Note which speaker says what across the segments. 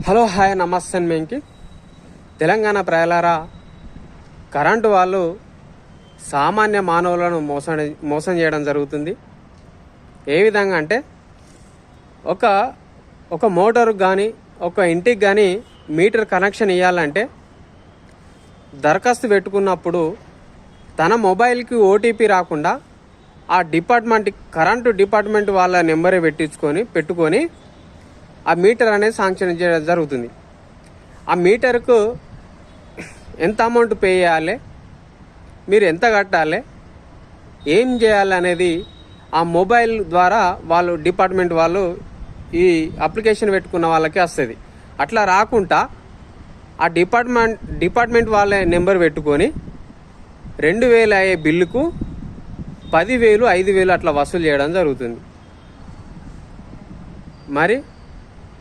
Speaker 1: Hello hi నమస్తే మేంకి. తెలంగాణ ప్రజలారా current వాళ్ళు సామాన్య మానవులను మోసం మోసం చేయడం జరుగుతుంది. ఏ విధంగా అంటే ఒక ఒక మోటారుకు కానీ ఒక ఇంటికి కానీ మీటర్ కనెక్షన్ ఇవ్వాలంటే దరఖాస్తు పెట్టుకున్నప్పుడు తన మొబైల్కి ఓటీపీ రాకుండా ఆ డిపార్ట్మెంట్ కరెంటు డిపార్ట్మెంట్ వాళ్ళ నెంబరే పెట్టించుకొని పెట్టుకొని ఆ మీటర్ అనేది శాంక్షన్ చేయడం జరుగుతుంది. ఆ మీటర్కు ఎంత అమౌంట్ పే చేయాలి? మీరు ఎంత కట్టాలి? ఏం చేయాలి అనేది ఆ మొబైల్ ద్వారా వాళ్ళు డిపార్ట్మెంట్ వాళ్ళు ఈ అప్లికేషన్ పెట్టుకున్న వాళ్ళకి వస్తుంది. అట్లా రాకుండా ఆ డిపార్ట్మెంట్ డిపార్ట్మెంట్ వాళ్ళ నెంబర్ పెట్టుకొని రెండు వేలు అయ్యే బిల్లుకు పదివేలు ఐదు వేలు అట్లా వసూలు చేయడం జరుగుతుంది. మరి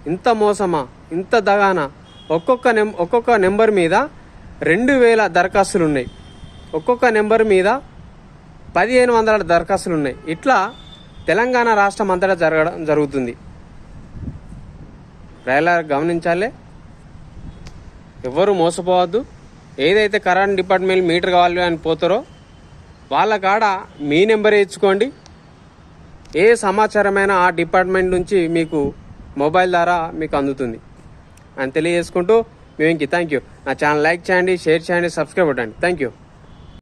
Speaker 1: ఇంత మోసమా? ఇంత దగానా? ఒక్కొక్క నెం ఒక్కొక్క నెంబర్ మీద రెండు వేల దరఖాస్తులు ఉన్నాయి ఒక్కొక్క నెంబర్ మీద పదిహేను వందల దరఖాస్తులు ఉన్నాయి ఇట్లా తెలంగాణ రాష్ట్రం అంతటా జరగడం జరుగుతుంది. ప్రజల గమనించాలి. ఎవ్వరు మోసపోవద్దు. ఏదైతే కరెంట్ డిపార్ట్మెంట్ మీటర్ కావాలి అని పోతారో వాళ్ళ కాడ మీ నెంబర్ ఇచ్చుకోండి. ఏ సమాచారమైనా ఆ డిపార్ట్మెంట్ నుంచి మీకు మొబైల్ ద్వారా మీకు అందుతుంది. అని తెలియజేసుకుంటూ మేము ఇంక థ్యాంక్ యూ నా ఛానల్ లైక్ చేయండి షేర్ చేయండి సబ్స్క్రైబ్ అవ్వండి థ్యాంక్ యూ